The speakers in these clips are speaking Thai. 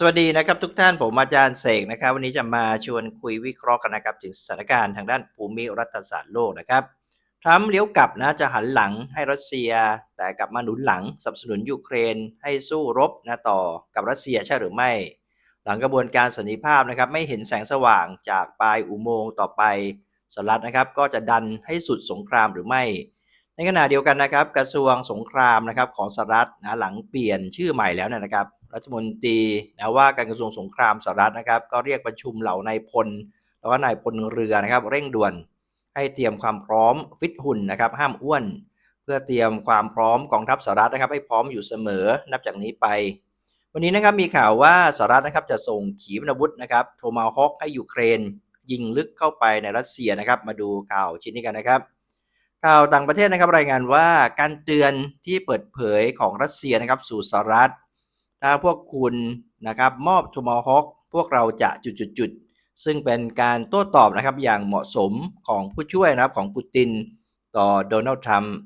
สวัสดีนะครับทุกท่านผมอาจารย์เสกนะครับ วันนี้จะมาชวนคุยวิเคราะห์กันนะครับถึงสถานการณ์ทางด้านภูมิรัฐศาสตร์โลกนะครับทรัมป์เลี้ยวกลับนะจะหันหลังให้รัสเซีย แต่กลับมาหนุนหลังสนับสนุนยูเครน ให้สู้รบนะต่อกับรัสเซียใช่หรือไม่ หลังกระบวนการสันนิภาพนะครับ ไม่เห็นแสงสว่างจากปลายอุโมงค์ต่อไปสหรัฐนะครับ ก็จะดันให้สุดสงครามหรือไม่ ในขณะเดียวกันนะครับ กระทรวงสงครามนะครับของสหรัฐนะหลังเปลี่ยนชื่อใหม่แล้วเนยนะครับ รัฐมนตรีนะว่าการกระทรวงสงครามสหรัฐนะครับก็เรียกประชุมเหล่านายพล แล้วก็นายพลเรือนะครับ เร่งด่วนให้เตรียมความพร้อมฟิตหุ่นนะครับ ห้ามอ้วน เพื่อเตรียมความพร้อมกองทัพสหรัฐนะครับ ให้พร้อมอยู่เสมอนับจากนี้ไป วันนี้นะครับมีข่าวว่าสหรัฐนะครับจะส่งขีปนาวุธนะครับโทมาฮอคให้ยูเครน ยิงลึกเข้าไปในรัสเซียนะครับ มาดูข่าวชิ้นนี้กันนะครับข่าวต่างประเทศนะครับรายงานว่าการเตือนที่เปิดเผยของรัสเซียนะครับสู่สหรัฐ ถ้าพวกคุณนะครับมอบทูมอฮอคพวกเราจะจุดๆๆ ซึ่งเป็นการโต้ตอบนะครับอย่างเหมาะสมของผู้ช่วยนะครับของปูตินต่อโดนัลด์ทรัมป์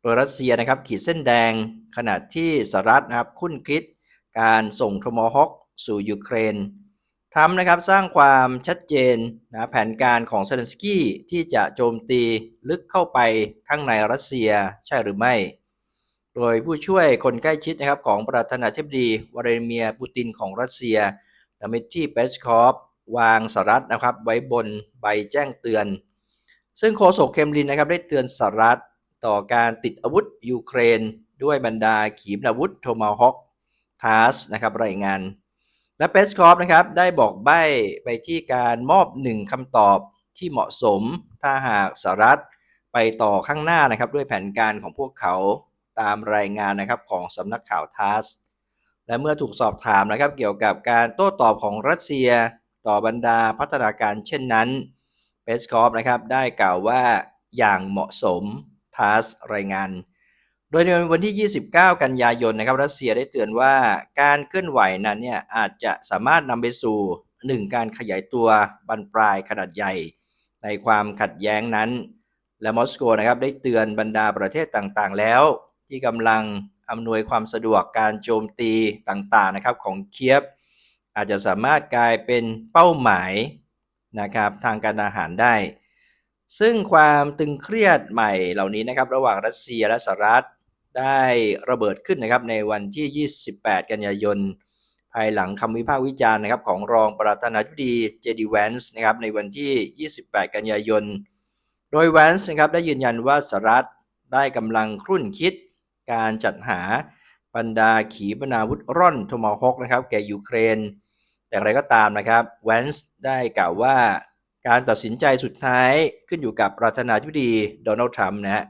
โดยรัสเซียนะครับขีดเส้นแดงขณะที่สหรัฐนะครับคุ้นคิดการส่งทูมอฮอคสู่ยูเครนทรัมป์นะครับสร้างความชัดเจนนะแผนการของเซเลนสกี้ที่จะโจมตีลึกเข้าไปข้างในรัสเซียใช่หรือไม่ โดยผู้ช่วยคนใกล้ชิดนะครับของประธานาธิบดีวลาดิเมียร์ปูตินของรัสเซียดมิทรีเปสคอฟวางสหรัฐนะครับไว้บนใบแจ้งเตือน ซึ่งโฆษกเคมรินนะครับได้เตือนสหรัฐต่อการติดอาวุธยูเครน ด้วยบรรดาขีปนาวุธโทมาฮอคทาสนะครับรายงาน และเปสคอฟนะครับได้บอกใบ้ไปที่การมอบหนึ่งคำตอบที่เหมาะสมถ้าหากสหรัฐไปต่อข้างหน้านะครับด้วยแผนการของพวกเขา ตามรายงานนะครับของสำนักข่าวทัสและเมื่อถูกสอบถามนะครับเกี่ยวกับการโต้ตอบของรัสเซีย ต่อบรรดาพัฒนาการเช่นนั้นเปสคอฟนะครับได้กล่าวว่าอย่างเหมาะสมทัสรายงาน โดยในวันที่ 29 กันยายนนะครับรัสเซียได้เตือนว่าการเคลื่อนไหวนั้นเนี่ยอาจจะสามารถนำไปสู่ 1. การขยายตัวบรรปลายขนาดใหญ่ ในความขัดแย้งนั้น และมอสโกนะครับได้เตือนบรรดาประเทศต่างๆแล้ว ที่กำลังอำนวยความสะดวกการโจมตีต่างๆนะครับของเคียบ อาจจะสามารถกลายเป็นเป้าหมายนะครับทางการอาหารได้ ซึ่งความตึงเครียดใหม่เหล่านี้นะครับระหว่างรัสเซียและสหรัฐได้ระเบิดขึ้นนะครับในวันที่ 28 กันยายน ภายหลังคำวิพากษ์วิจารณ์นะครับของรองประธานาธิบดีเจดีแวนส์นะครับในวันที่ 28 กันยายน โดยแวนส์นะครับได้ยืนยันว่าสหรัฐได้กำลังครุ่นคิด การจัดหาบรรดาขีปนาวุธร่อนทมฮอกนะครับแก่ยูเครน แต่อะไรก็ตามนะครับแวนส์ได้กล่าวว่าการตัดสินใจสุดท้ายขึ้นอยู่กับประธานาธิบดีโดนัลด์ทรัมป์นะฮะ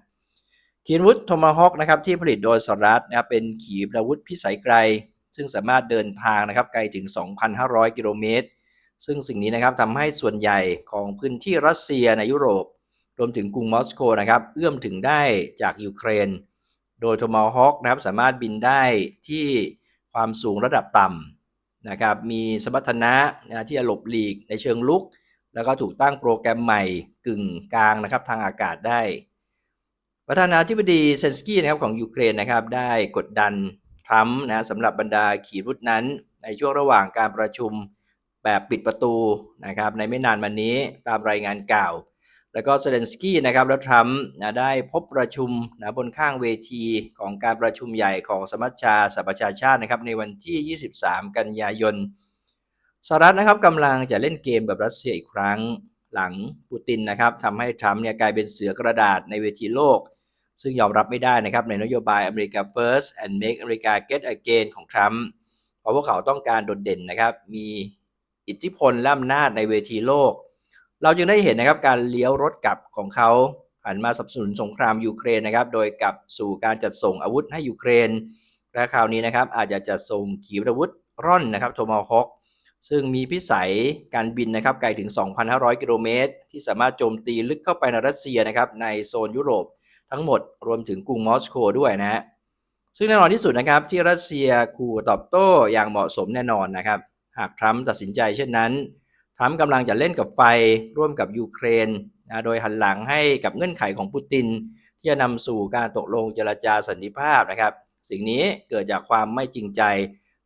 ขีปนาวุธทมฮอคนะครับที่ผลิตโดยสหรัฐนะครับเป็นขีปนาวุธพิสัยไกล ซึ่งสามารถเดินทางนะครับไกลถึง 2,500 กิโลเมตร ซึ่งสิ่งนี้นะครับทำให้ส่วนใหญ่ของพื้นที่รัสเซียในยุโรป รวมถึงกรุงมอสโกนะครับเอื้อมถึงได้จากยูเครน โดยโทมาฮอคนะครับสามารถบินได้ที่ความสูงระดับต่ำนะครับ มีสมรรถนะนะที่จะหลบหลีกในเชิงลุก แล้วก็ถูกตั้งโปรแกรมใหม่กึ่งกลางนะครับทางอากาศได้ ประธานาธิบดีเซนสกี้นะครับของยูเครนนะครับได้กดดันทรัมป์นะสำหรับบรรดาขีปนาวุธนั้นในช่วงระหว่างการประชุมแบบปิดประตูนะครับในไม่นานมานี้ตามรายงานกล่าว แล้วก็เซเลนสกี้นะครับและทรัมป์นะได้พบประชุมนะบนข้างเวทีของการประชุมใหญ่ของสมัชชาสหประชาชาตินะครับในวันที่ 23 กันยายนสหรัฐนะครับกำลังจะเล่นเกมกับรัสเซียอีกครั้งหลังปูตินนะครับทำให้ทรัมป์เนี่ยกลายเป็นเสือกระดาษในเวทีโลก ซึ่งยอมรับไม่ได้นะครับในนโยบายอเมริกา First and Make America Great Again ของทรัมป์เพราะพวกเขาต้องการโดดเด่นนะครับมีอิทธิพลและอำนาจในเวทีโลก เราจึงได้เห็นนะครับการเลี้ยวรถกลับของเขาหันมาสนับสนุนสงครามยูเครนนะครับ โดยกลับสู่การจัดส่งอาวุธให้ยูเครน และคราวนี้นะครับอาจจะจัดส่งขีปนาวุธร่อนนะครับโทมาฮอคซึ่งมีพิสัยการบินนะครับไกลถึง 2,500 กิโลเมตร ที่สามารถโจมตีลึกเข้าไปในรัสเซียนะครับในโซนยุโรป ทั้งหมดรวมถึงกรุงมอสโกด้วยนะฮะซึ่งแน่นอนที่สุดนะครับที่รัสเซียขู่ตอบโต้อย่างเหมาะสมแน่นอนนะครับ หากทรัมป์ตัดสินใจเช่นนั้น รัมป์กำลังจะเล่นกับไฟร่วมกับยูเครนนะโดยหันหลังให้กับเงื่อนไขของปูติน ที่จะนำสู่การตกลงเจรจาสันติภาพนะครับ สิ่งนี้เกิดจากความไม่จริงใจ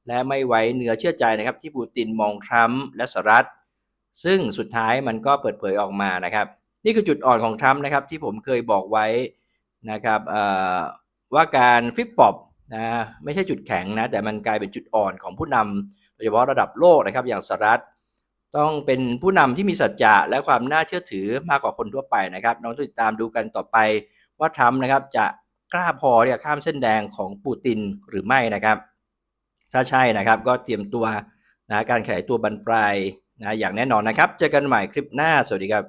และไม่ไว้เนื้อเชื่อใจนะครับ ที่ปูตินมองทรัมป์และสหรัฐซึ่งสุดท้ายมันก็เปิดเผยออกมานะครับ นี่คือจุดอ่อนของทรัมป์นะครับที่ผมเคยบอกไว้นะครับว่าการฟิปปอบนะไม่ใช่จุดแข็งนะแต่มันกลายเป็นจุดอ่อนของผู้นำโดยเฉพาะระดับโลกนะครับอย่างสหรัฐ ต้องเป็นผู้นำที่มีสัจจะและความน่าเชื่อถือมากกว่าคนทั่วไปนะครับ น้องติดตามดูกันต่อไปว่าทรัมป์นะครับจะกล้าพอที่จะข้ามเส้นแดงของปูตินหรือไม่นะครับ ถ้าใช่นะครับก็เตรียมตัวนะการขยายตัวบรรปลายนะอย่างแน่นอนนะครับ เจอกันใหม่คลิปหน้าสวัสดีครับ